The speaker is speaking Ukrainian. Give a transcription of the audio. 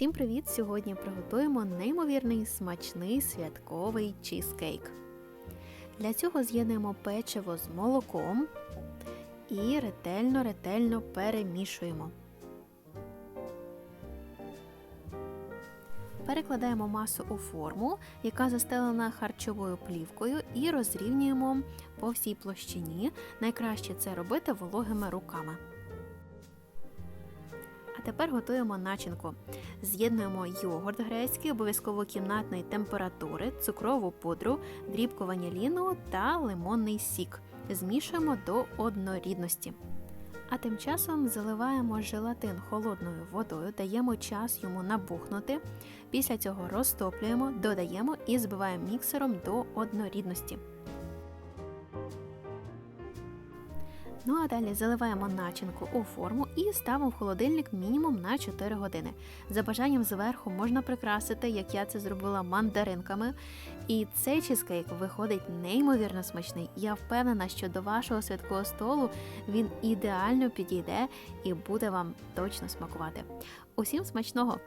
Всім привіт! Сьогодні приготуємо неймовірний смачний святковий чізкейк. Для цього з'єднуємо печиво з молоком і ретельно-ретельно перемішуємо. Перекладаємо масу у форму, яка застелена харчовою плівкою, і розрівнюємо по всій площині. Найкраще це робити вологими руками. А тепер готуємо начинку. З'єднуємо йогурт грецький, обов'язково кімнатної температури, цукрову пудру, дрібку ваніліну та лимонний сік. Змішуємо до однорідності. А тим часом заливаємо желатин холодною водою, даємо час йому набухнути. Після цього розтоплюємо, додаємо і збиваємо міксером до однорідності. Ну а далі заливаємо начинку у форму і ставимо в холодильник мінімум на 4 години. За бажанням зверху можна прикрасити, як я це зробила мандаринками. І цей чизкейк виходить неймовірно смачний. Я впевнена, що до вашого святкового столу він ідеально підійде і буде вам точно смакувати. Усім смачного!